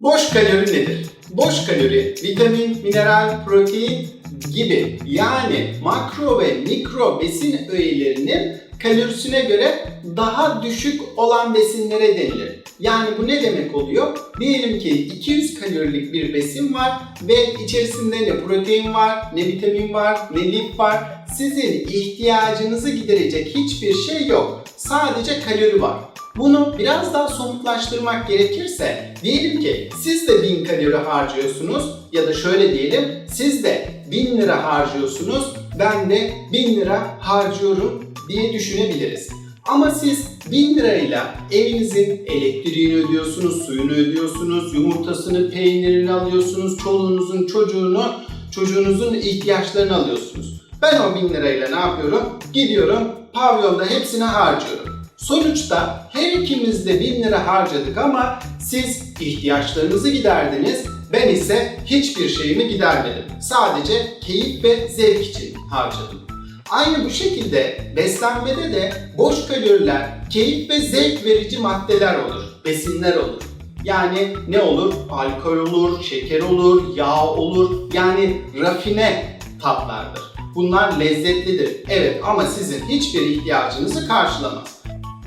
Boş kalori nedir? Boş kalori, vitamin, mineral, protein gibi yani makro ve mikro besin öğelerinin kalorisine göre daha düşük olan besinlere denilir. Yani bu ne demek oluyor? Diyelim ki 200 kalorilik bir besin var ve içerisinde ne protein var, ne vitamin var, ne lif var. Sizin ihtiyacınızı giderecek hiçbir şey yok. Sadece kalori var. Bunu biraz daha somutlaştırmak gerekirse diyelim ki siz de 1000 kalori harcıyorsunuz ya da şöyle diyelim siz de 1000 lira harcıyorsunuz ben de 1000 lira harcıyorum diye düşünebiliriz. Ama siz 1000 lirayla evinizin elektriğini ödüyorsunuz, suyunu ödüyorsunuz, yumurtasını, peynirini alıyorsunuz, çoluğunuzun çocuğunu, çocuğunuzun ihtiyaçlarını alıyorsunuz. Ben o 1000 lirayla ne yapıyorum? Gidiyorum pavyonda hepsini harcıyorum. Sonuçta her ikimiz de 1000 lira harcadık ama siz ihtiyaçlarınızı giderdiniz, ben ise hiçbir şeyimi gidermedim. Sadece keyif ve zevk için harcadım. Aynı bu şekilde beslenmede de boş kaloriler, keyif ve zevk verici maddeler olur, besinler olur. Yani ne olur? Alkol olur, şeker olur, yağ olur. Yani rafine tatlardır. Bunlar lezzetlidir. Evet ama sizin hiçbir ihtiyacınızı karşılamaz.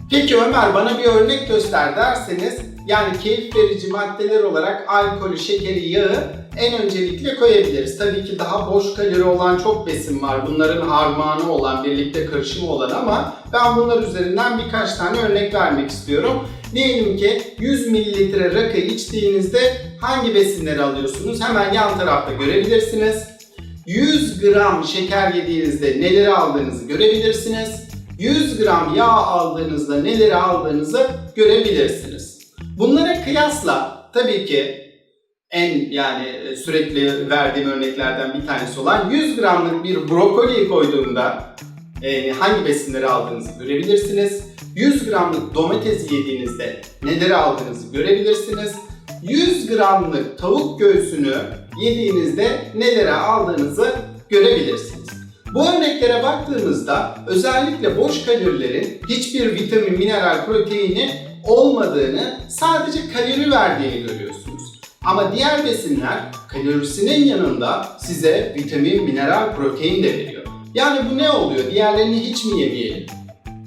Peki Ömer bana bir örnek göster derseniz yani keyif verici maddeler olarak alkolü, şekeri, yağı en öncelikle koyabiliriz. Tabii ki daha boş kalori olan çok besin var. Bunların harmanı olan, birlikte karışımı olan ama ben bunlar üzerinden birkaç tane örnek vermek istiyorum. Diyelim ki 100 mililitre rakı içtiğinizde hangi besinleri alıyorsunuz? Hemen yan tarafta görebilirsiniz. 100 gram şeker yediğinizde neleri aldığınızı görebilirsiniz. 100 gram yağ aldığınızda neleri aldığınızı görebilirsiniz. Bunlara kıyasla tabii ki en yani e, sürekli verdiğim örneklerden bir tanesi olan 100 gramlık bir brokoli koyduğumda e, hangi besinleri aldığınızı görebilirsiniz. 100 gramlık domates yediğinizde neleri aldığınızı görebilirsiniz. 100 gramlık tavuk göğsünü yediğinizde neleri aldığınızı görebilirsiniz. Bu örneklere baktığımızda özellikle boş kalorilerin hiçbir vitamin, mineral, proteini olmadığını sadece kalori verdiğini görüyorsunuz. Ama diğer besinler kalorisinin yanında size vitamin, mineral, protein de veriyor. Yani bu ne oluyor? Diğerlerini hiç mi yemeyelim?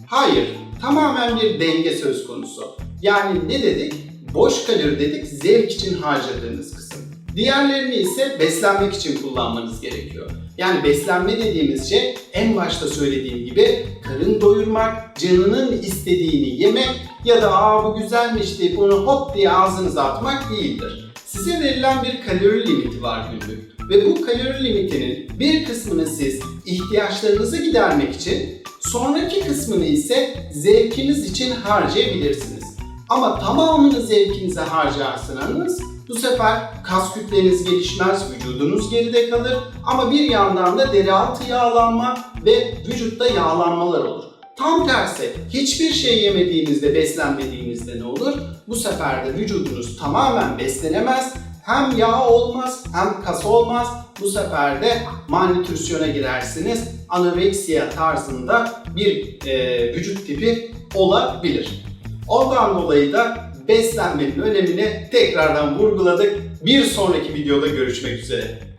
Hayır, tamamen bir denge söz konusu. Yani ne dedik? Boş kalori dedik, zevk için harcadığınız kısım. Diğerlerini ise beslenmek için kullanmanız gerekiyor. Yani beslenme dediğimiz şey en başta söylediğim gibi karın doyurmak, canının istediğini yemek ya da aa bu güzelmiş deyip onu hop diye ağzınıza atmak değildir. Size verilen bir kalori limiti var günlük ve bu kalori limitinin bir kısmını siz ihtiyaçlarınızı gidermek için, sonraki kısmını ise zevkiniz için harcayabilirsiniz. Ama tamamını zevkinize harcarsanız bu sefer kas kütleniz gelişmez, vücudunuz geride kalır ama bir yandan da deri altı yağlanma ve vücutta yağlanmalar olur. Tam tersi hiçbir şey yemediğinizde, beslenmediğinizde ne olur? Bu sefer de vücudunuz tamamen beslenemez, hem yağ olmaz hem kas olmaz. Bu sefer de malnütrisyona girersiniz. Anoreksiya tarzında bir e, vücut tipi olabilir. Ondan dolayı da beslenmenin önemini tekrardan vurguladık. Bir sonraki videoda görüşmek üzere.